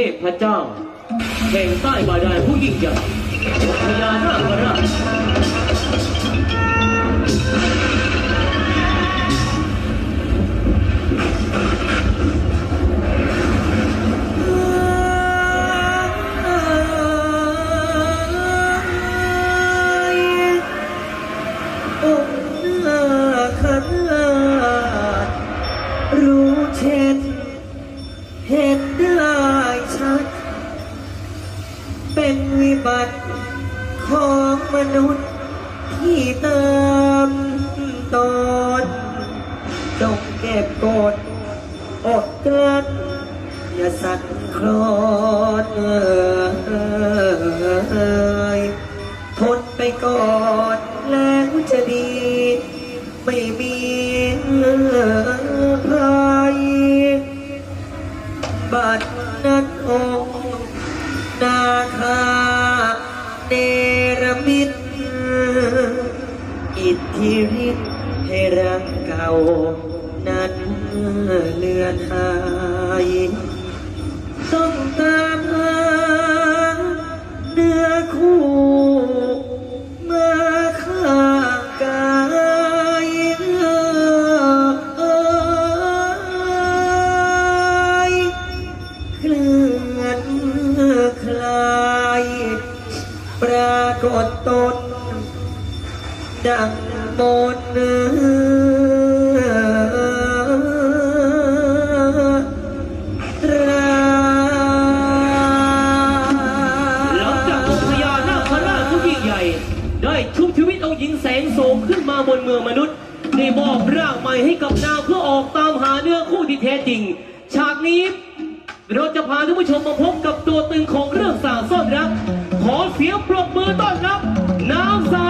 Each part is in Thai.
เทพเจ้าแห่งใต้บาดาลผู้ยิ่งใหญ่พญานาคราชองค์นาครา บัติของมนุษย์ที่เตามตอนจงเก็บกดอดกลั้นอย่าสั่นคลอนเอ่ยทนไปก่อนแล้วจะดี ไม่มีใครบัดนั้นองค์นาคา เนรมิตอิทธิฤทธิ์ให้รังเก่า นั้นเลือนหายต้องตามหา ดังมนราหลังจากองค์พญานาคราชผู้ยิ่งใหญ่ ได้ชุบชีวิตเอาหญิงแสงโสมขึ้นมาบนเมืองมนุษย์ได้มอบร่างใหม่ให้กับนางเพื่อออกตามหาเนื้อคู่ที่แท้จริง ฉากนี้เราจะพาท่านผู้ชมมาพบกับตัวตึงของเรื่องสาวซ่อนรัก ขอเสียงปรบมือต้อนรับนางสา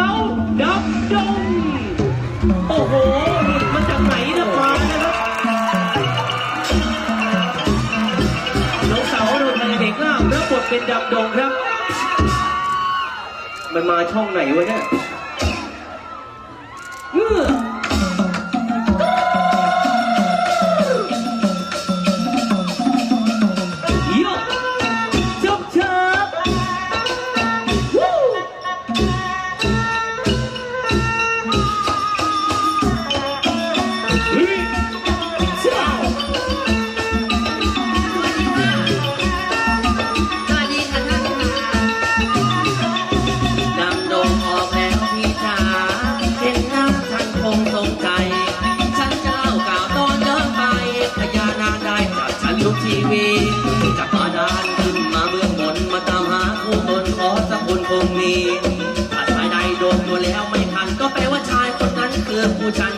เป็นดับดงครับ มันมาช่องไหนวะเนี่ยเออโย จากฉันทุกชีวิตจากบาดานขึ้นมาเมืองบนมาตามหาผู้ตนขอสักคนคงมีถ้าชายใดโดนตัวแล้วไม่ทันก็แปลว่าชายคนนั้นคือผู้ชัน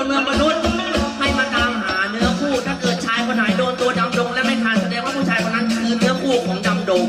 บนเมืองมนุษย์ ให้มาตามหาเนื้อคู่ ถ้าเกิดชายคนไหนโดนตัวดำดงและไม่ทานแสดงว่าผู้ชายคนนั้นคือเนื้อคู่ของดำดง